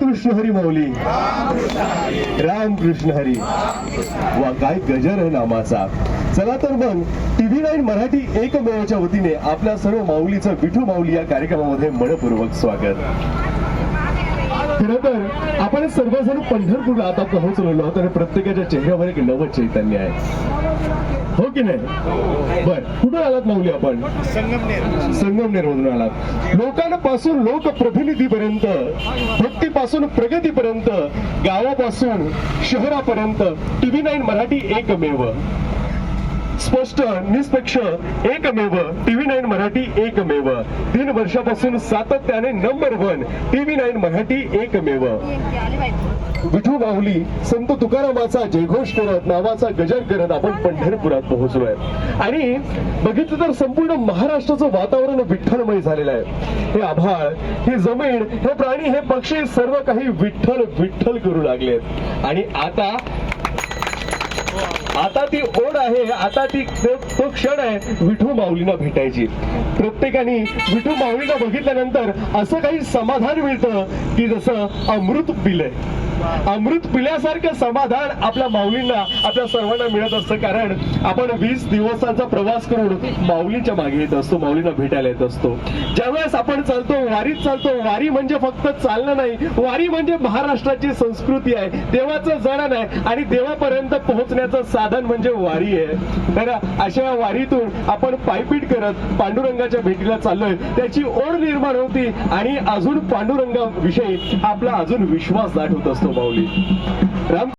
कृष्ण हरी माऊली. रामकृष्ण हरी. वा काय गजर आहे नामाचा. चला तर मग टीव्ही नाईन मराठी एकमेवाच्या वतीने आपल्या सर्व माऊलीचं विठू माऊली या कार्यक्रमामध्ये मनपूर्वक स्वागत. खरं तर आपण सर्वजण पंढरपूरला आता पोहोचलेलो आहोत आणि प्रत्येकाच्या चेहऱ्यावर एक नवं चैतन्य आहे. हो की नाही? बर कुठून आलात माऊली आपण? संगमनेर मधून आलात. लोकांपासून लोकप्रतिनिधीपर्यंत भक्तीपासून प्रगतीपर्यंत गावापासून शहरापर्यंत टीव्ही नाईन मराठी एकमेव. स्पष्ट निष्पक्ष एकमेव टीव्ही नाईन मराठी एकमेव. तीन वर्षापासून सातत्याने number one TV nine Marathi एकमेव. विठू माऊली संत तुकारामाचा जयघोष करत नावाचा गजर करत आपण पंढरपुरात पोहोचलोय. आणि बघितलं तर संपूर्ण महाराष्ट्राचं वातावरण विठ्ठलमय झालेलं आहे. हे आभाळ ही जमीन हे प्राणी हे पक्षी सर्व काही विठ्ठल विठ्ठल करू लागलेत. आणि आता आता ती ओढ आहे. आता ती तो क्षण आहे. विठू माऊलींना भेटायची. प्रत्येकाने विठू माऊलीला बघितल्यानंतर असं काही समाधान मिळतं की जसं अमृत पिलंय. अमृत पिल्यासारखं समाधान आपल्या माऊलींना आपल्या सर्वांना मिळत असतं. कारण आपण वीस दिवसांचा प्रवास करून माऊलीच्या मागे येत असतो माऊलींना भेटायला येत असतो. ज्यावेळेस आपण चालतो वारीत चालतो वारी म्हणजे फक्त चालणं नाही. वारी म्हणजे महाराष्ट्राची संस्कृती आहे. देवाचं जणन आहे आणि देवापर्यंत पोहोचण्याचं साधन म्हणजे वारी आहे तर अशा वारीतून आपण पायपीट करत पांडुरंगाच्या भेटीला चाललोय. त्याची ओढ निर्माण होती आणि अजून पांडुरंगाविषयी आपला अजून विश्वास दाट होत असतो माऊली. राम